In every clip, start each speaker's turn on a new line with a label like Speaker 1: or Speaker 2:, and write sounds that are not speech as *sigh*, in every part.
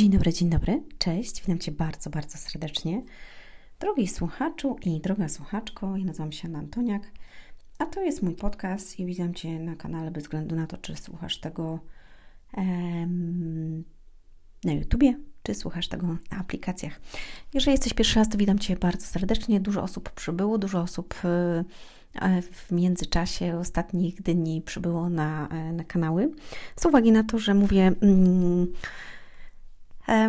Speaker 1: Dzień dobry, dzień dobry, cześć, witam Cię bardzo, bardzo serdecznie. Drogi słuchaczu i droga słuchaczko, ja nazywam się Anna Antoniak, a to jest mój podcast i witam Cię na kanale bez względu na to, czy słuchasz tego em, na YouTubie, czy słuchasz tego na aplikacjach. Jeżeli jesteś pierwszy raz, to witam Cię bardzo serdecznie. Dużo osób przybyło, dużo osób y, w międzyczasie ostatnich dni przybyło na, e, na kanały. Z uwagi na to, że mówię... Mm, E,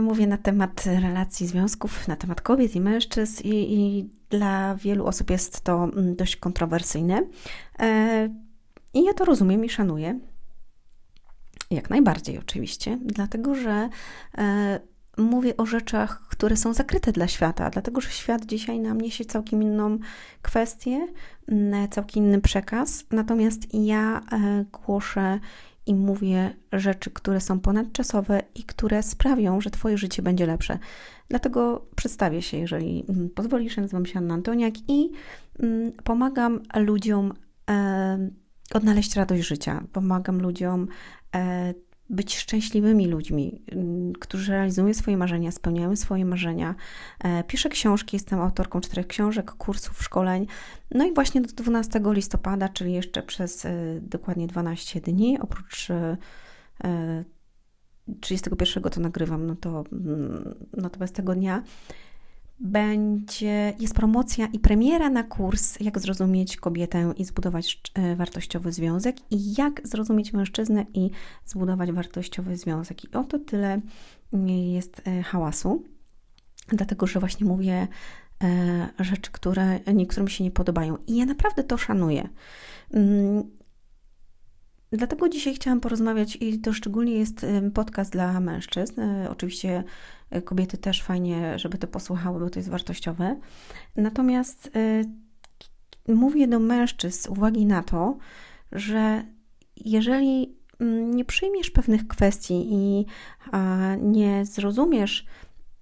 Speaker 1: mówię na temat relacji związków, na temat kobiet i mężczyzn, i, i dla wielu osób jest to mm, dość kontrowersyjne. E, I ja to rozumiem i szanuję. Jak najbardziej, oczywiście, dlatego że e, mówię o rzeczach, które są zakryte dla świata, dlatego że świat dzisiaj nam niesie całkiem inną kwestię, mm, całkiem inny przekaz. Natomiast ja głoszę i mówię rzeczy, które są ponadczasowe i które sprawią, że Twoje życie będzie lepsze. Dlatego przedstawię się, jeżeli mm, pozwolisz. Nazywam się Anna Antoniak i mm, pomagam ludziom e, odnaleźć radość życia. Pomagam ludziom e, być szczęśliwymi ludźmi, mm, którzy realizują swoje marzenia, spełniają swoje marzenia. E, piszę książki, jestem autorką czterech książek, kursów, szkoleń. No i właśnie do 12 listopada, czyli jeszcze przez e, dokładnie 12 dni, oprócz 31 e, to nagrywam, no to, mm, no to bez tego dnia, będzie, jest promocja i premiera na kurs Jak zrozumieć kobietę i zbudować e, wartościowy związek i jak zrozumieć mężczyznę i zbudować wartościowy związek. I oto tyle jest e, hałasu, dlatego że właśnie mówię e, rzeczy, które niektórym się nie podobają. I ja naprawdę to szanuję. Dlatego dzisiaj chciałam porozmawiać, i to szczególnie jest podcast dla mężczyzn. Oczywiście kobiety też fajnie, żeby to posłuchały, bo to jest wartościowe. Natomiast y, mówię do mężczyzn z uwagi na to, że jeżeli mm, nie przyjmiesz pewnych kwestii i nie zrozumiesz,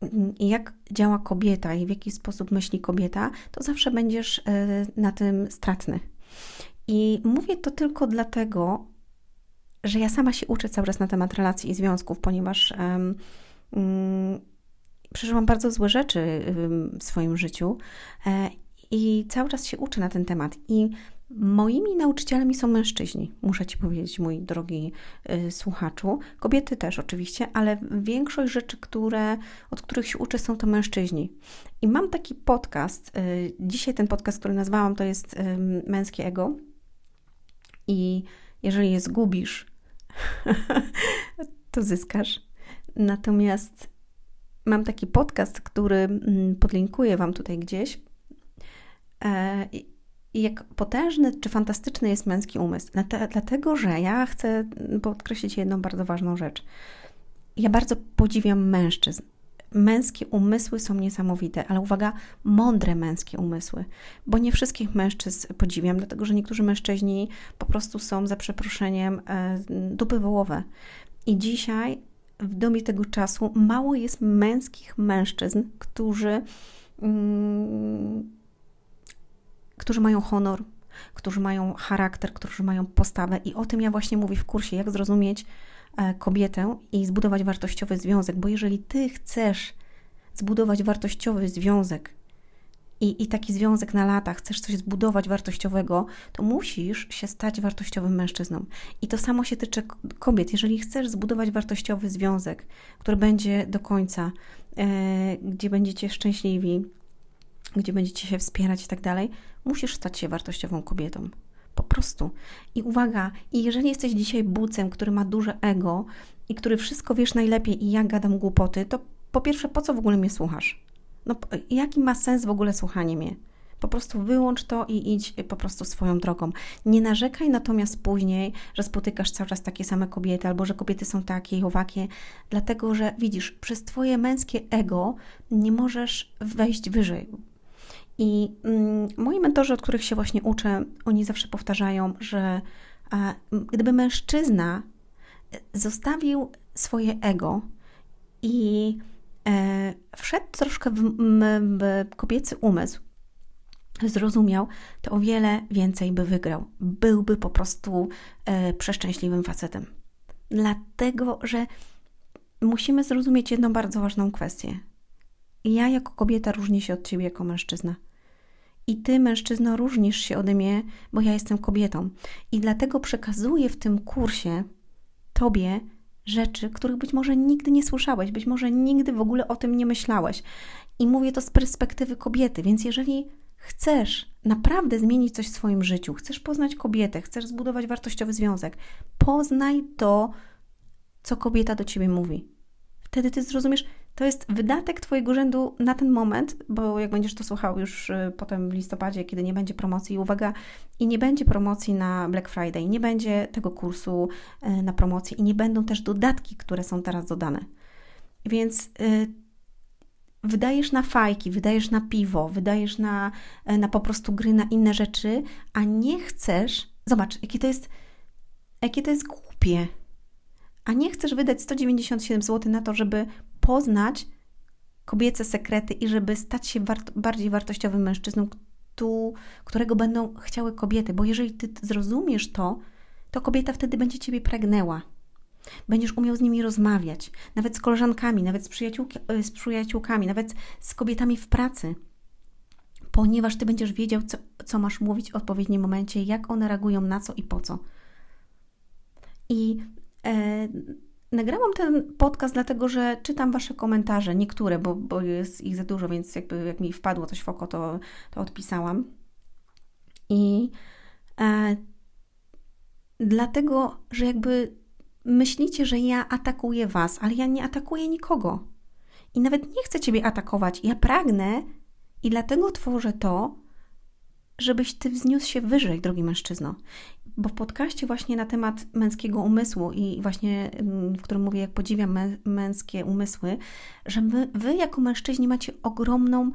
Speaker 1: mm, jak działa kobieta i w jaki sposób myśli kobieta, to zawsze będziesz na tym stratny. I mówię to tylko dlatego, że ja sama się uczę cały czas na temat relacji i związków, ponieważ um, Mm, przeżyłam bardzo złe rzeczy w swoim życiu e, i cały czas się uczę na ten temat. I moimi nauczycielami są mężczyźni, muszę Ci powiedzieć, mój drogi y, słuchaczu. Kobiety też oczywiście, ale większość rzeczy, które, od których się uczę, są to mężczyźni. I mam taki podcast. Y, dzisiaj ten podcast, który nazwałam, to jest Męskie Ego. I jeżeli je zgubisz, *laughs* to zyskasz. Natomiast mam taki podcast, który mm, podlinkuję Wam tutaj gdzieś. E, jak potężny czy fantastyczny jest męski umysł. Dlatego, że ja chcę podkreślić jedną bardzo ważną rzecz. Ja bardzo podziwiam mężczyzn. Męskie umysły są niesamowite, ale uwaga, mądre męskie umysły, bo nie wszystkich mężczyzn podziwiam, dlatego że niektórzy mężczyźni po prostu są za przeproszeniem e, dupy wołowe. I dzisiaj w domie tego czasu mało jest męskich mężczyzn, którzy, mm, którzy mają honor, którzy mają charakter, którzy mają postawę. I o tym ja właśnie mówię w kursie, jak zrozumieć kobietę i zbudować wartościowy związek. Bo jeżeli ty chcesz zbudować wartościowy związek, i, i taki związek na lata, chcesz coś zbudować wartościowego, to musisz się stać wartościowym mężczyzną. I to samo się tyczy kobiet. Jeżeli chcesz zbudować wartościowy związek, który będzie do końca, e, gdzie będziecie szczęśliwi, gdzie będziecie się wspierać i tak dalej, musisz stać się wartościową kobietą. Prostu. I uwaga, i jeżeli jesteś dzisiaj bucem, który ma duże ego i który wszystko wiesz najlepiej i ja gadam głupoty, to po pierwsze, po co w ogóle mnie słuchasz? No, jaki ma sens w ogóle słuchanie mnie? Po prostu wyłącz to i idź po prostu swoją drogą. Nie narzekaj natomiast później, że spotykasz cały czas takie same kobiety, albo że kobiety są takie i owakie, dlatego że widzisz, przez Twoje męskie ego nie możesz wejść wyżej. I mm, moi mentorzy, od których się właśnie uczę, oni zawsze powtarzają, że gdyby mężczyzna zostawił swoje ego i e, wszedł troszkę w, w kobiecy umysł, zrozumiał, to o wiele więcej by wygrał. Byłby po prostu e, przeszczęśliwym facetem. Dlatego, że musimy zrozumieć jedną bardzo ważną kwestię. Ja jako kobieta różnię się od ciebie jako mężczyzna. I ty, mężczyzno, różnisz się ode mnie, bo ja jestem kobietą. I dlatego przekazuję w tym kursie tobie rzeczy, których być może nigdy nie słyszałeś, być może nigdy w ogóle o tym nie myślałeś. I mówię to z perspektywy kobiety, więc jeżeli chcesz naprawdę zmienić coś w swoim życiu, chcesz poznać kobietę, chcesz zbudować wartościowy związek, poznaj to, co kobieta do ciebie mówi. Wtedy ty zrozumiesz, to jest wydatek Twojego urzędu na ten moment, bo jak będziesz to słuchał już y, potem w listopadzie, kiedy nie będzie promocji, uwaga, i nie będzie promocji na Black Friday, nie będzie tego kursu y, na promocji i nie będą też dodatki, które są teraz dodane. Więc y, wydajesz na fajki, wydajesz na piwo, wydajesz na, na po prostu gry, na inne rzeczy, a nie chcesz. Zobacz, jakie to jest, jakie to jest głupie. A nie chcesz wydać 197 zł na to, żeby poznać kobiece sekrety i żeby stać się wart bardziej wartościowym mężczyzną, tu, którego będą chciały kobiety. Bo jeżeli ty zrozumiesz to, to kobieta wtedy będzie ciebie pragnęła. Będziesz umiał z nimi rozmawiać, nawet z koleżankami, nawet z, e, z przyjaciółkami, nawet z kobietami w pracy, ponieważ ty będziesz wiedział, co, co masz mówić w odpowiednim momencie, jak one reagują na co i po co. I e, Nagrałam ten podcast dlatego, że czytam Wasze komentarze, niektóre, bo, bo jest ich za dużo, więc jakby jak mi wpadło coś w oko, to, to odpisałam. I e, dlatego, że jakby myślicie, że ja atakuję Was, ale ja nie atakuję nikogo. I nawet nie chcę Ciebie atakować. Ja pragnę i dlatego tworzę to, żebyś Ty wzniósł się wyżej, drogi mężczyzno bo w podcaście właśnie na temat męskiego umysłu i właśnie mm, w którym mówię, jak podziwiam męskie umysły, że wy, wy jako mężczyźni macie ogromną,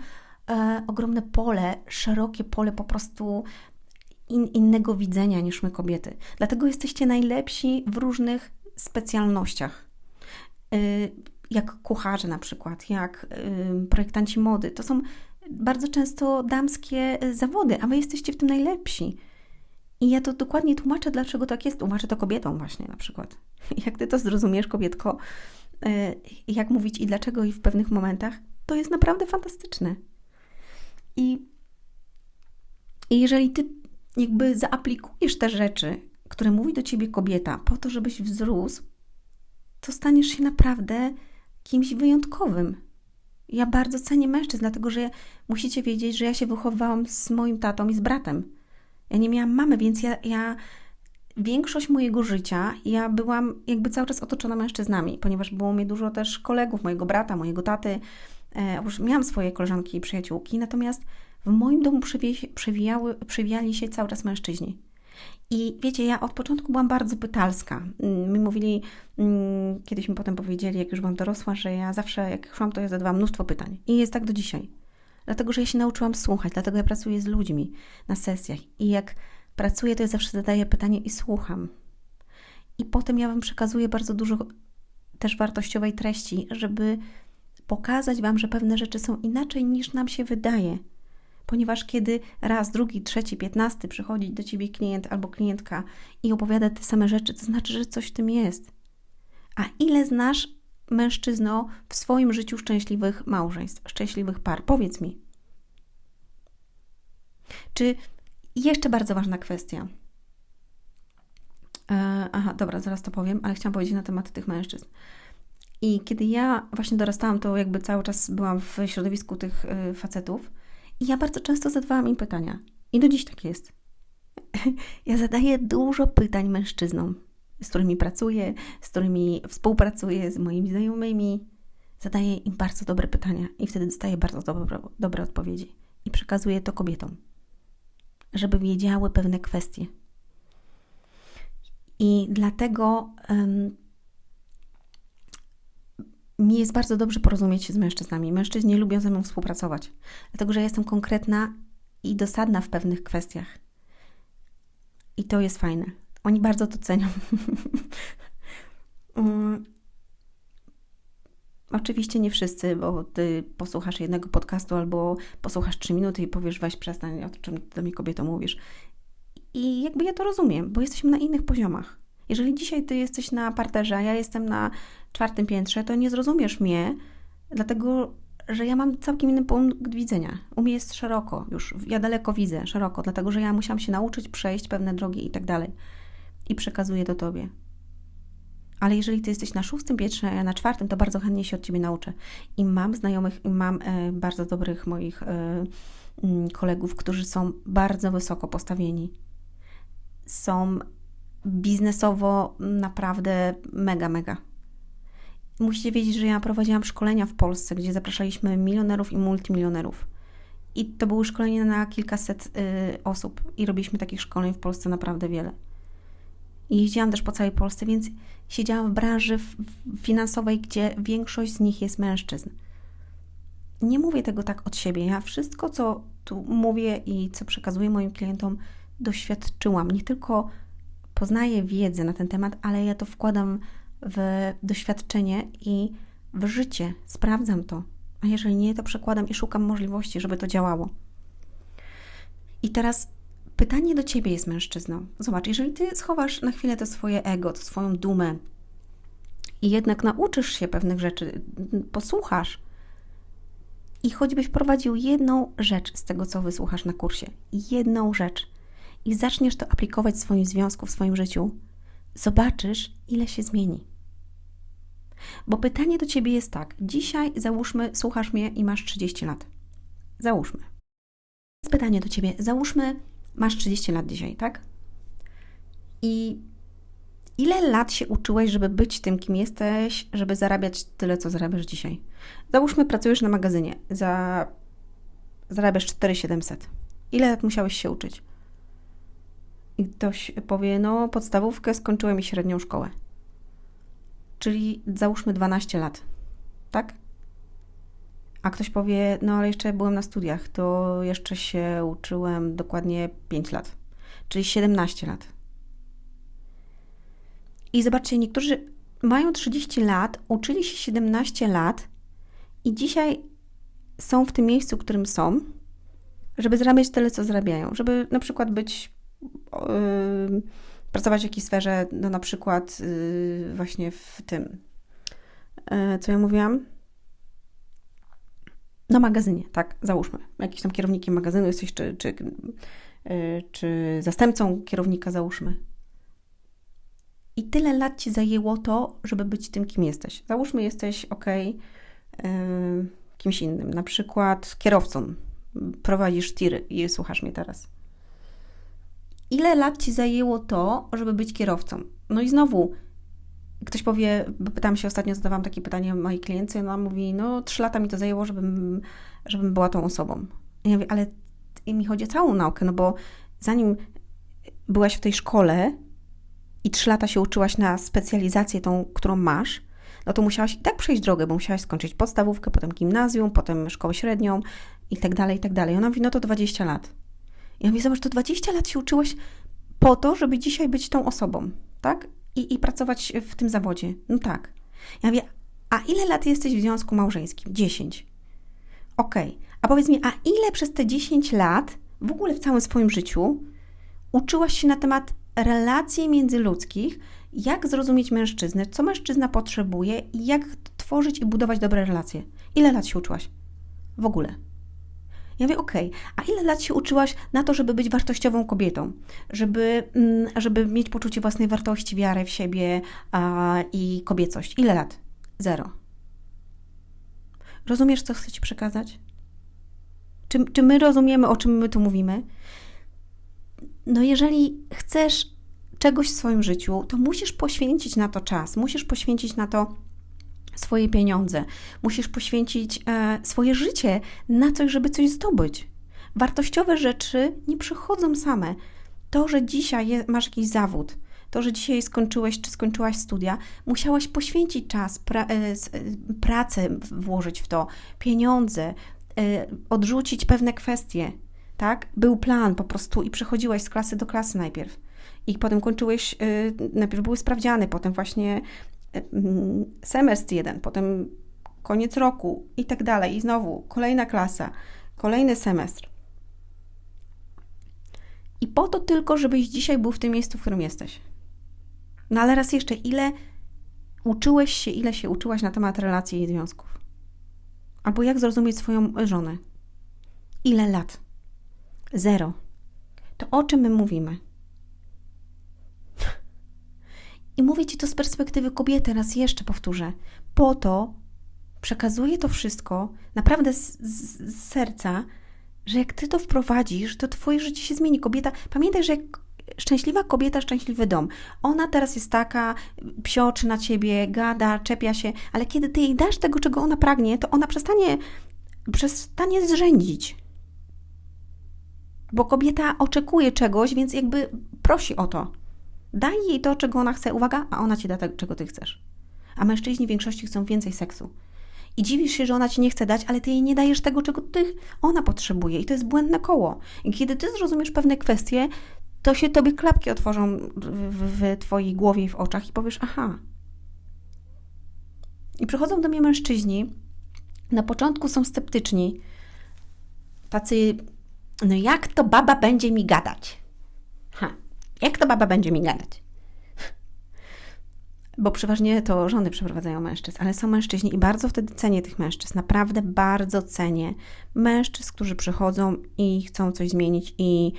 Speaker 1: e, ogromne pole, szerokie pole po prostu in, innego widzenia niż my kobiety. Dlatego jesteście najlepsi w różnych specjalnościach. E, jak kucharze na przykład, jak e, projektanci mody. To są bardzo często damskie zawody, a wy jesteście w tym najlepsi. I ja to dokładnie tłumaczę, dlaczego tak jest. Tłumaczę to kobietom właśnie na przykład. *laughs* Jak ty to zrozumiesz, kobietko, e, jak mówić i dlaczego i w pewnych momentach, to jest naprawdę fantastyczne. I, i jeżeli ty jakby zaaplikujesz te rzeczy, które mówi do ciebie kobieta, po to, żebyś wzrósł, to staniesz się naprawdę kimś wyjątkowym. Ja bardzo cenię mężczyzn, dlatego że musicie wiedzieć, że ja się wychowałam z moim tatą i z bratem. Ja nie miałam mamy, więc ja, ja większość mojego życia ja byłam jakby cały czas otoczona mężczyznami, ponieważ było mi dużo też kolegów, mojego brata, mojego taty. E, już miałam swoje koleżanki i przyjaciółki, natomiast w moim domu przewijały, przewijali się cały czas mężczyźni. I wiecie, ja od początku byłam bardzo pytalska. Mm, mi mówili, mm, kiedyś mi potem powiedzieli, jak już byłam dorosła, że ja zawsze, jak szłam, to ja zadawałam mnóstwo pytań. I jest tak do dzisiaj. Dlatego, że ja się nauczyłam słuchać, dlatego ja pracuję z ludźmi na sesjach. I jak pracuję, to ja zawsze zadaję pytanie i słucham. I potem ja Wam przekazuję bardzo dużo też wartościowej treści, żeby pokazać Wam, że pewne rzeczy są inaczej niż nam się wydaje. Ponieważ kiedy raz, drugi, trzeci, piętnasty przychodzi do Ciebie klient albo klientka i opowiada te same rzeczy, to znaczy, że coś w tym jest. A ile znasz mężczyzno w swoim życiu szczęśliwych małżeństw, szczęśliwych par? Powiedz mi. Czy jeszcze bardzo ważna kwestia. E, aha, dobra, zaraz to powiem, ale chciałam powiedzieć na temat tych mężczyzn. I kiedy ja właśnie dorastałam, to jakby cały czas byłam w środowisku tych y, facetów i ja bardzo często zadawałam im pytania. I do dziś tak jest. *laughs* Ja zadaję dużo pytań mężczyznom z którymi pracuję, z którymi współpracuję, z moimi znajomymi. Zadaję im bardzo dobre pytania i wtedy dostaję bardzo dobre, dobre odpowiedzi. I przekazuję to kobietom, żeby wiedziały pewne kwestie. I dlatego um, mi jest bardzo dobrze porozumieć się z mężczyznami. Mężczyźni lubią ze mną współpracować, dlatego że jestem konkretna i dosadna w pewnych kwestiach. I to jest fajne. Oni bardzo to cenią. um, *laughs* oczywiście nie wszyscy, bo ty posłuchasz jednego podcastu albo posłuchasz trzy minuty i powiesz, weź przestań, o czym do mnie kobieto mówisz. I jakby ja to rozumiem, bo jesteśmy na innych poziomach. Jeżeli dzisiaj ty jesteś na parterze, a ja jestem na czwartym piętrze, to nie zrozumiesz mnie, dlatego że ja mam całkiem inny punkt widzenia. U mnie jest szeroko już, ja daleko widzę, szeroko, dlatego że ja musiałam się nauczyć przejść pewne drogi i tak dalej. I przekazuję to Tobie. Ale jeżeli Ty jesteś na szóstym piętrze, a ja na czwartym, to bardzo chętnie się od Ciebie nauczę. I mam znajomych, i mam e, bardzo dobrych moich e, mm, kolegów, którzy są bardzo wysoko postawieni. Są biznesowo naprawdę mega, mega. Musicie wiedzieć, że ja prowadziłam szkolenia w Polsce, gdzie zapraszaliśmy milionerów i multimilionerów. I to były szkolenia na kilkaset y, osób i robiliśmy takich szkoleń w Polsce naprawdę wiele. I jeździłam też po całej Polsce, więc siedziałam w branży finansowej, gdzie większość z nich jest mężczyzn. Nie mówię tego tak od siebie. Ja wszystko, co tu mówię i co przekazuję moim klientom, doświadczyłam. Nie tylko poznaję wiedzę na ten temat, ale ja to wkładam w doświadczenie i w życie. Sprawdzam to. A jeżeli nie, to przekładam i szukam możliwości, żeby to działało. I teraz pytanie do ciebie jest, mężczyzno. Zobacz, jeżeli ty schowasz na chwilę to swoje ego, to swoją dumę i jednak nauczysz się pewnych rzeczy, posłuchasz i choćbyś wprowadził jedną rzecz z tego, co wysłuchasz na kursie, jedną rzecz i zaczniesz to aplikować w swoim związku, w swoim życiu, zobaczysz, ile się zmieni. Bo pytanie do ciebie jest tak: dzisiaj załóżmy, słuchasz mnie i masz 30 lat. Załóżmy. Pytanie do ciebie: załóżmy, masz 30 lat dzisiaj, tak? I ile lat się uczyłeś, żeby być tym, kim jesteś, żeby zarabiać tyle, co zarabiasz dzisiaj? Załóżmy, pracujesz na magazynie, za... zarabiasz 4700. Ile lat musiałeś się uczyć? I ktoś powie, no podstawówkę skończyłem i średnią szkołę. Czyli załóżmy 12 lat, tak? A ktoś powie, no ale jeszcze byłem na studiach, to jeszcze się uczyłem dokładnie 5 lat, czyli 17 lat. I zobaczcie, niektórzy mają 30 lat, uczyli się 17 lat i dzisiaj są w tym miejscu, w którym są, żeby zarabiać tyle, co zarabiają, żeby na przykład być yy, pracować w jakiejś sferze, no na przykład yy, właśnie w tym, yy, co ja mówiłam, na magazynie, tak, załóżmy, jakiś tam kierownikiem magazynu jesteś, czy, czy, yy, czy zastępcą kierownika, załóżmy. I tyle lat ci zajęło to, żeby być tym, kim jesteś. Załóżmy, jesteś ok, kimś innym, na przykład kierowcą, prowadzisz tiry i słuchasz mnie teraz ile lat ci zajęło to, żeby być kierowcą? No i znowu, ktoś powie, bo pytam się ostatnio, zadawałam takie pytanie mojej klientce, ona mówi, no trzy lata mi to zajęło, żebym, żebym była tą osobą. I ja mówię, ale mi chodzi o całą naukę, no bo zanim byłaś w tej szkole i trzy lata się uczyłaś na specjalizację tą, którą masz, no to musiałaś i tak przejść drogę, bo musiałaś skończyć podstawówkę, potem gimnazjum, potem szkołę średnią i tak dalej, i tak dalej. Ona mówi, no to 20 lat. Ja mówię, zobacz, to 20 lat się uczyłeś po to, żeby dzisiaj być tą osobą, tak? I, i pracować w tym zawodzie. No tak. Ja mówię, a ile lat jesteś w związku małżeńskim? 10. Okej. Okay. A powiedz mi, a ile przez te 10 lat, w ogóle w całym swoim życiu, uczyłaś się na temat relacji międzyludzkich, jak zrozumieć mężczyznę, co mężczyzna potrzebuje i jak tworzyć i budować dobre relacje? Ile lat się uczyłaś? W ogóle. Ja mówię, okej, okay, a ile lat się uczyłaś na to, żeby być wartościową kobietą? Żeby, mm, żeby mieć poczucie własnej wartości, wiarę w siebie a, i kobiecość? Ile lat? Zero. Rozumiesz, co chcę Ci przekazać? Czy, czy my rozumiemy, o czym my tu mówimy? No, jeżeli chcesz czegoś w swoim życiu, to musisz poświęcić na to czas, musisz poświęcić na to swoje pieniądze, musisz poświęcić e, swoje życie na coś, żeby coś zdobyć. Wartościowe rzeczy nie przychodzą same. To, że dzisiaj je, masz jakiś zawód, to, że dzisiaj skończyłeś czy skończyłaś studia, musiałaś poświęcić czas, pra, e, e, pracę włożyć w to, pieniądze, e, odrzucić pewne kwestie, tak? Był plan po prostu i przechodziłaś z klasy do klasy najpierw. I potem kończyłeś, e, najpierw były sprawdziany, potem właśnie semestr jeden, potem koniec roku i tak dalej. I znowu kolejna klasa, kolejny semestr. I po to tylko, żebyś dzisiaj był w tym miejscu, w którym jesteś. No ale raz jeszcze, ile uczyłeś się, ile się uczyłaś na temat relacji i związków? Albo jak zrozumieć swoją żonę? Ile lat? Zero. To o czym my mówimy? I mówię Ci to z perspektywy kobiety, raz jeszcze powtórzę. Po to przekazuję to wszystko naprawdę z, z, z serca, że jak Ty to wprowadzisz, to Twoje życie się zmieni. Kobieta, pamiętaj, że jak szczęśliwa kobieta, szczęśliwy dom. Ona teraz jest taka, psioczy na ciebie, gada, czepia się, ale kiedy ty jej dasz tego, czego ona pragnie, to ona przestanie, przestanie zrzędzić. Bo kobieta oczekuje czegoś, więc jakby prosi o to. Daj jej to, czego ona chce, uwaga, a ona ci da tego, czego ty chcesz. A mężczyźni w większości chcą więcej seksu. I dziwisz się, że ona ci nie chce dać, ale ty jej nie dajesz tego, czego ty, ona potrzebuje. I to jest błędne koło. I kiedy ty zrozumiesz pewne kwestie, to się tobie klapki otworzą w, w twojej głowie i w oczach i powiesz, aha. I przychodzą do mnie mężczyźni, na początku są sceptyczni, tacy, no jak to baba będzie mi gadać? Ha, jak to baba będzie mi gadać? Bo przeważnie to żony przeprowadzają mężczyzn, ale są mężczyźni i bardzo wtedy cenię tych mężczyzn. Naprawdę bardzo cenię mężczyzn, którzy przychodzą i chcą coś zmienić i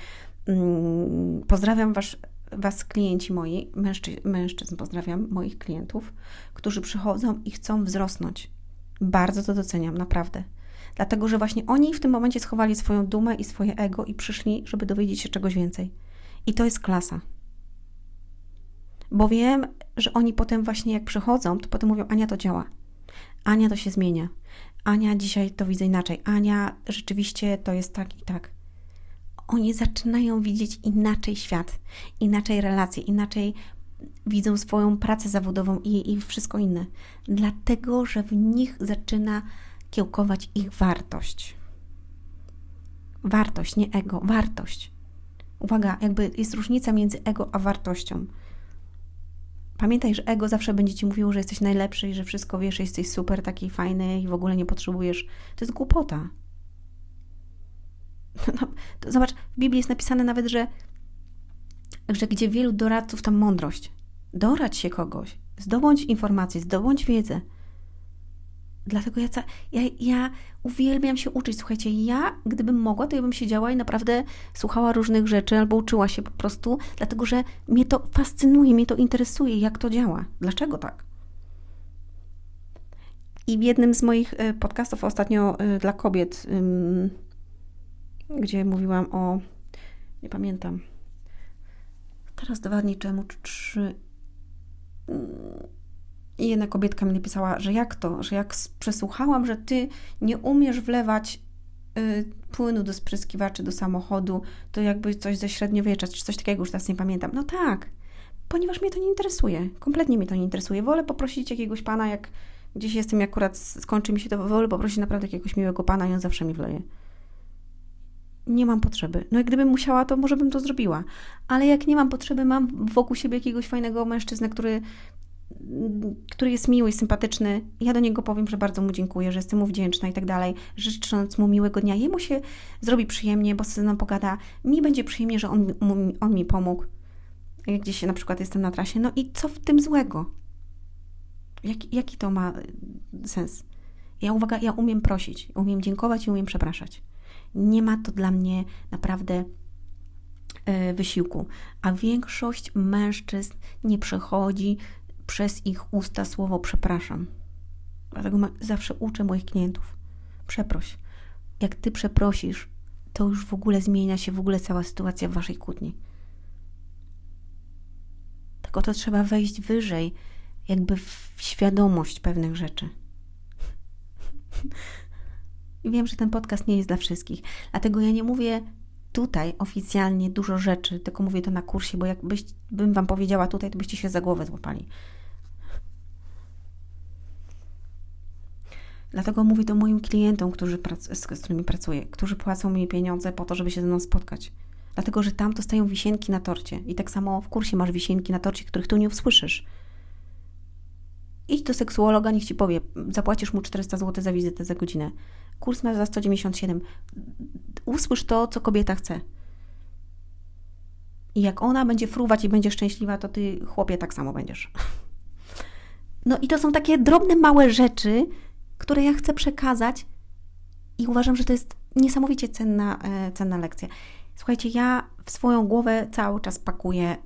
Speaker 1: mm, pozdrawiam was, was, klienci moi, mężczy, mężczyzn, pozdrawiam moich klientów, którzy przychodzą i chcą wzrosnąć. Bardzo to doceniam, naprawdę. Dlatego, że właśnie oni w tym momencie schowali swoją dumę i swoje ego i przyszli, żeby dowiedzieć się czegoś więcej. I to jest klasa. Bo wiem, że oni potem właśnie jak przychodzą, to potem mówią, Ania to działa. Ania to się zmienia. Ania dzisiaj to widzę inaczej. Ania rzeczywiście to jest tak i tak. Oni zaczynają widzieć inaczej świat, inaczej relacje, inaczej widzą swoją pracę zawodową i, i wszystko inne. Dlatego, że w nich zaczyna kiełkować ich wartość. Wartość, nie ego, wartość. Uwaga, jakby jest różnica między ego a wartością. Pamiętaj, że ego zawsze będzie ci mówiło, że jesteś najlepszy i że wszystko wiesz, jesteś super, taki fajny i w ogóle nie potrzebujesz. To jest głupota. No, zobacz, w Biblii jest napisane nawet, że, że gdzie wielu doradców, tam mądrość. Doradź się kogoś, zdobądź informacje, zdobądź wiedzę. Dlatego ja, ja, ja uwielbiam się uczyć. Słuchajcie, ja gdybym mogła, to ja bym siedziała i naprawdę słuchała różnych rzeczy albo uczyła się po prostu, dlatego że mnie to fascynuje, mnie to interesuje, jak to działa. Dlaczego tak? I w jednym z moich y, podcastów ostatnio y, dla kobiet, gdzie mówiłam o, nie pamiętam, teraz dwa dni temu, czy trzy, i jedna kobietka mi napisała, że jak to, że jak przesłuchałam, że ty nie umiesz wlewać y, płynu do spryskiwaczy do samochodu, to jakby coś ze średniowiecza, czy coś takiego, już teraz nie pamiętam. No tak, ponieważ mnie to nie interesuje. Kompletnie mnie to nie interesuje. Wolę poprosić jakiegoś pana, jak gdzieś jestem, jak akurat skończy mi się to, wolę poprosić naprawdę jakiegoś miłego pana i on zawsze mi wleje. Nie mam potrzeby. No jak gdybym musiała, to może bym to zrobiła. Ale jak nie mam potrzeby, mam wokół siebie jakiegoś fajnego mężczyznę, który który jest miły i sympatyczny, ja do niego powiem, że bardzo mu dziękuję, że jestem mu wdzięczna i tak dalej, życząc mu miłego dnia. Jemu się zrobi przyjemnie, bo ze mną pogada. Mi będzie przyjemnie, że on, on mi pomógł. Jak gdzieś na przykład jestem na trasie. No i co w tym złego? Jak, jaki to ma sens? Ja uwaga, ja umiem prosić, umiem dziękować i umiem przepraszać. Nie ma to dla mnie naprawdę e, wysiłku. A większość mężczyzn nie przechodzi przez ich usta słowo przepraszam. Dlatego zawsze uczę moich klientów. Przeproś. Jak ty przeprosisz, to już w ogóle zmienia się w ogóle cała sytuacja w waszej kłótni. Tylko to trzeba wejść wyżej, jakby w świadomość pewnych rzeczy. *laughs* I wiem, że ten podcast nie jest dla wszystkich, dlatego ja nie mówię tutaj oficjalnie dużo rzeczy, tylko mówię to na kursie, bo jakbym Wam powiedziała tutaj, to byście się za głowę złapali. Dlatego mówię to moim klientom, którzy z którymi pracuję, którzy płacą mi pieniądze po to, żeby się ze mną spotkać. Dlatego, że tam to stają wisienki na torcie. I tak samo w kursie masz wisienki na torcie, których tu nie usłyszysz. Idź do seksuologa, niech ci powie, zapłacisz mu 400 zł za wizytę za godzinę. Kurs ma za 197. Usłysz to, co kobieta chce. I jak ona będzie fruwać i będzie szczęśliwa, to ty, chłopie, tak samo będziesz. No i to są takie drobne, małe rzeczy, które ja chcę przekazać i uważam, że to jest niesamowicie cenna, e, cenna lekcja. Słuchajcie, ja w swoją głowę cały czas pakuję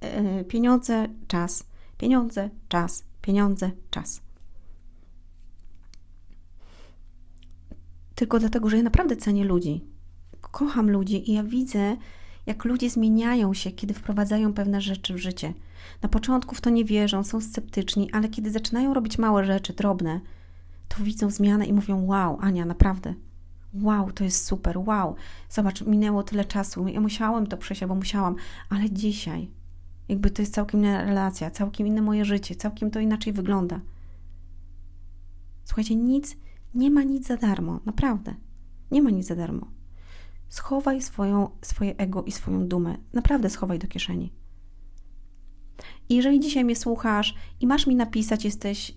Speaker 1: e, pieniądze, czas, pieniądze, czas, pieniądze, czas. Tylko dlatego, że ja naprawdę cenię ludzi. Kocham ludzi i ja widzę, jak ludzie zmieniają się, kiedy wprowadzają pewne rzeczy w życie. Na początku w to nie wierzą, są sceptyczni, ale kiedy zaczynają robić małe rzeczy, drobne, to widzą zmianę i mówią: Wow, Ania, naprawdę. Wow, to jest super, wow. Zobacz, minęło tyle czasu. Ja musiałam to przejść, bo musiałam, ale dzisiaj, jakby to jest całkiem inna relacja, całkiem inne moje życie, całkiem to inaczej wygląda. Słuchajcie, nic, nie ma nic za darmo, naprawdę. Nie ma nic za darmo. Schowaj swoją, swoje ego i swoją dumę. Naprawdę schowaj do kieszeni. I jeżeli dzisiaj mnie słuchasz i masz mi napisać, jesteś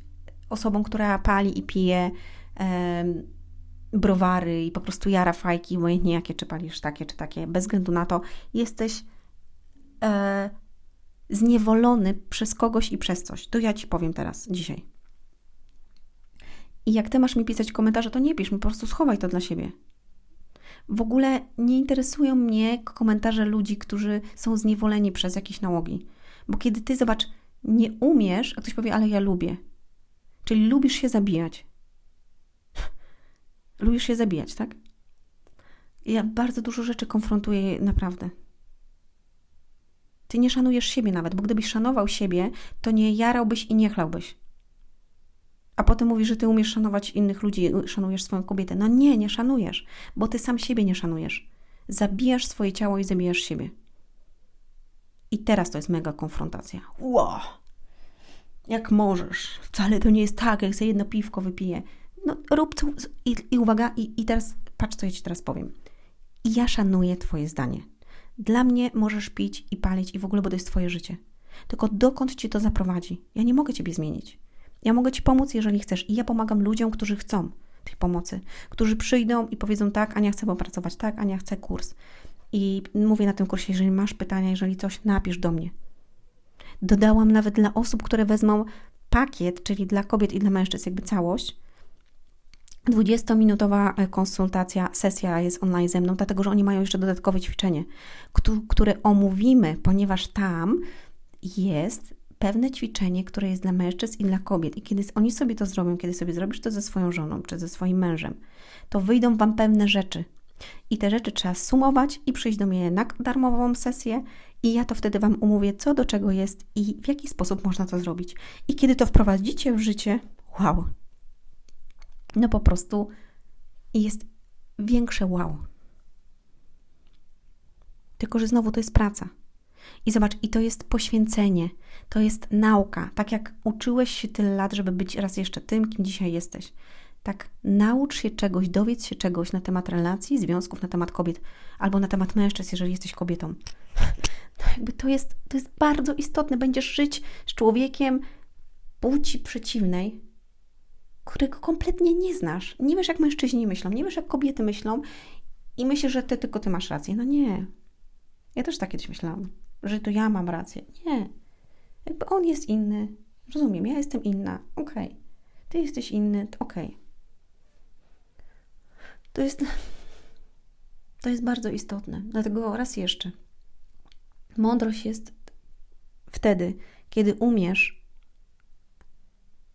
Speaker 1: osobą, która pali i pije browary i po prostu jara fajki, obojętnie jakie, czy palisz takie, czy takie, bez względu na to, jesteś e, zniewolony przez kogoś i przez coś. To ja ci powiem teraz, dzisiaj. I jak ty masz mi pisać komentarze, to nie pisz mi, po prostu schowaj to dla siebie. W ogóle nie interesują mnie komentarze ludzi, którzy są zniewoleni przez jakieś nałogi. Bo kiedy ty, zobacz, nie umiesz, a ktoś powie, ale ja lubię. Czyli lubisz się zabijać. *laughs* lubisz się zabijać, tak? Ja bardzo dużo rzeczy konfrontuję naprawdę. Ty nie szanujesz siebie nawet, bo gdybyś szanował siebie, to nie jarałbyś i nie chlałbyś. A potem mówisz, że ty umiesz szanować innych ludzi, szanujesz swoją kobietę. No nie, nie szanujesz, bo ty sam siebie nie szanujesz. Zabijasz swoje ciało i zabijasz siebie. I teraz to jest mega konfrontacja. Wow! Jak możesz. Wcale to nie jest tak, jak sobie jedno piwko wypiję. No rób co... I, i uwaga, i, i teraz patrz, co ja Ci teraz powiem. ja szanuję Twoje zdanie. Dla mnie możesz pić i palić i w ogóle, bo to jest Twoje życie. Tylko dokąd Cię to zaprowadzi? Ja nie mogę Ciebie zmienić. Ja mogę Ci pomóc, jeżeli chcesz. I ja pomagam ludziom, którzy chcą tej pomocy, którzy przyjdą i powiedzą tak, Ania chce popracować, tak, Ania chce kurs. I mówię na tym kursie, jeżeli masz pytania, jeżeli coś, napisz do mnie. Dodałam nawet dla osób, które wezmą pakiet, czyli dla kobiet i dla mężczyzn, jakby całość. 20-minutowa e, konsultacja, sesja jest online ze mną, dlatego że oni mają jeszcze dodatkowe ćwiczenie, które omówimy, ponieważ tam jest pewne ćwiczenie, które jest dla mężczyzn i dla kobiet. I kiedy oni sobie to zrobią, kiedy sobie zrobisz to ze swoją żoną czy ze swoim mężem, to wyjdą Wam pewne rzeczy. I te rzeczy trzeba sumować i przyjść do mnie na darmową sesję, i ja to wtedy Wam umówię, co do czego jest i w jaki sposób można to zrobić. I kiedy to wprowadzicie w życie, wow, no po prostu jest większe wow. Tylko, że znowu to jest praca. I zobacz, i to jest poświęcenie, to jest nauka. Tak jak uczyłeś się tyle lat, żeby być raz jeszcze tym, kim dzisiaj jesteś. Tak, naucz się czegoś, dowiedz się czegoś na temat relacji, związków, na temat kobiet, albo na temat mężczyzn, jeżeli jesteś kobietą. To jakby to jest, to jest bardzo istotne. Będziesz żyć z człowiekiem płci przeciwnej, którego kompletnie nie znasz. Nie wiesz, jak mężczyźni myślą, nie wiesz, jak kobiety myślą i myślisz, że ty tylko ty masz rację. No nie. Ja też tak kiedyś myślałam że to ja mam rację. Nie. Jakby on jest inny. Rozumiem, ja jestem inna. Okej. Okay. Ty jesteś inny. Okej. Okay. To jest. To jest bardzo istotne. Dlatego raz jeszcze. Mądrość jest wtedy, kiedy umiesz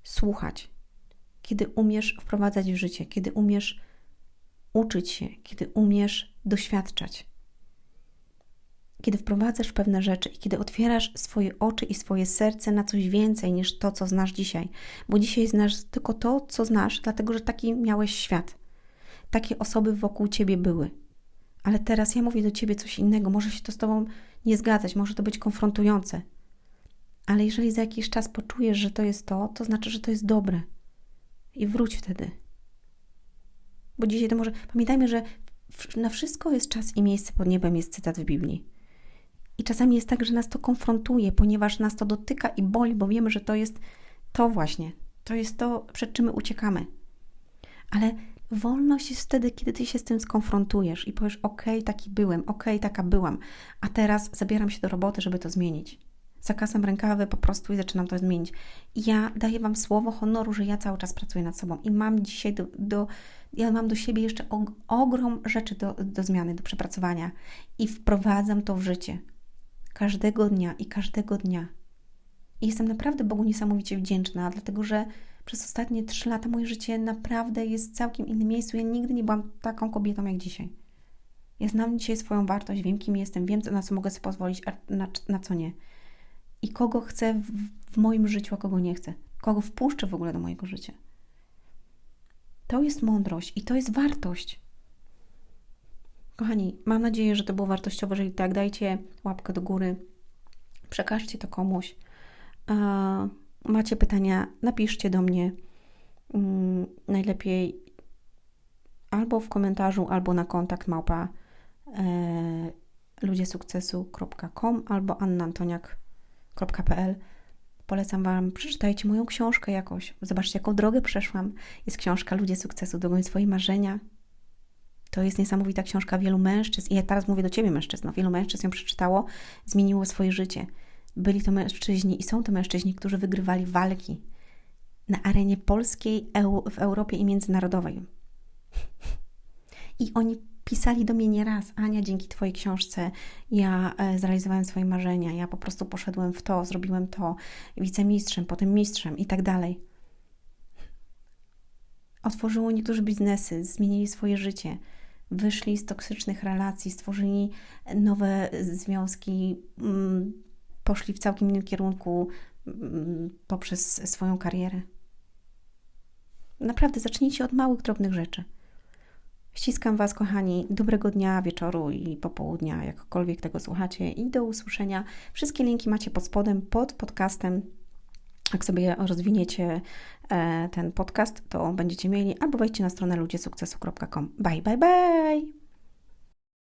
Speaker 1: słuchać, kiedy umiesz wprowadzać w życie, kiedy umiesz uczyć się, kiedy umiesz doświadczać kiedy wprowadzasz pewne rzeczy i kiedy otwierasz swoje oczy i swoje serce na coś więcej niż to, co znasz dzisiaj. Bo dzisiaj znasz tylko to, co znasz, dlatego że taki miałeś świat. Takie osoby wokół ciebie były. Ale teraz ja mówię do ciebie coś innego. Może się to z tobą nie zgadzać, może to być konfrontujące. Ale jeżeli za jakiś czas poczujesz, że to jest to, to znaczy, że to jest dobre. I wróć wtedy. Bo dzisiaj to może. Pamiętajmy, że na wszystko jest czas i miejsce pod niebem, jest cytat w Biblii. I czasami jest tak, że nas to konfrontuje, ponieważ nas to dotyka i boli, bo wiemy, że to jest to właśnie. To jest to, przed czym my uciekamy. Ale wolność jest wtedy, kiedy ty się z tym skonfrontujesz i powiesz: OK, taki byłem, OK, taka byłam, a teraz zabieram się do roboty, żeby to zmienić. zakasam rękawy po prostu i zaczynam to zmienić. I ja daję Wam słowo honoru, że ja cały czas pracuję nad sobą i mam dzisiaj do, do ja mam do siebie jeszcze og ogrom rzeczy do, do zmiany, do przepracowania i wprowadzam to w życie. Każdego dnia i każdego dnia. I jestem naprawdę Bogu niesamowicie wdzięczna, dlatego że przez ostatnie trzy lata moje życie naprawdę jest w całkiem innym miejscu. Ja nigdy nie byłam taką kobietą jak dzisiaj. Ja znam dzisiaj swoją wartość, wiem kim jestem, wiem na co mogę sobie pozwolić, a na, na co nie. I kogo chcę w, w moim życiu, a kogo nie chcę. Kogo wpuszczę w ogóle do mojego życia. To jest mądrość i to jest wartość. Kochani, mam nadzieję, że to było wartościowe. Jeżeli tak, dajcie łapkę do góry, przekażcie to komuś. Macie pytania, napiszcie do mnie. Mm, najlepiej albo w komentarzu, albo na kontakt małpa e, ludziesukcesu.com albo annantoniak.pl. Polecam Wam, przeczytajcie moją książkę jakoś. Zobaczcie, jaką drogę przeszłam. Jest książka Ludzie Sukcesu, Dogoń Swoje Marzenia. To jest niesamowita książka wielu mężczyzn. I ja teraz mówię do Ciebie, mężczyzno. Wielu mężczyzn ją przeczytało, zmieniło swoje życie. Byli to mężczyźni i są to mężczyźni, którzy wygrywali walki na arenie polskiej, w Europie i międzynarodowej. I oni pisali do mnie nieraz, Ania, dzięki Twojej książce ja e, zrealizowałem swoje marzenia, ja po prostu poszedłem w to, zrobiłem to, wicemistrzem, potem mistrzem i tak dalej. Otworzyło niektórzy biznesy, zmienili swoje życie, wyszli z toksycznych relacji, stworzyli nowe związki, mm, poszli w całkiem innym kierunku mm, poprzez swoją karierę. Naprawdę zacznijcie od małych, drobnych rzeczy. Ściskam Was, kochani. Dobrego dnia, wieczoru i popołudnia, jakkolwiek tego słuchacie. I do usłyszenia. Wszystkie linki macie pod spodem, pod podcastem. Jak sobie rozwiniecie e, ten podcast, to będziecie mieli, albo wejdźcie na stronę ludziesukcesu.com. Bye, bye, bye!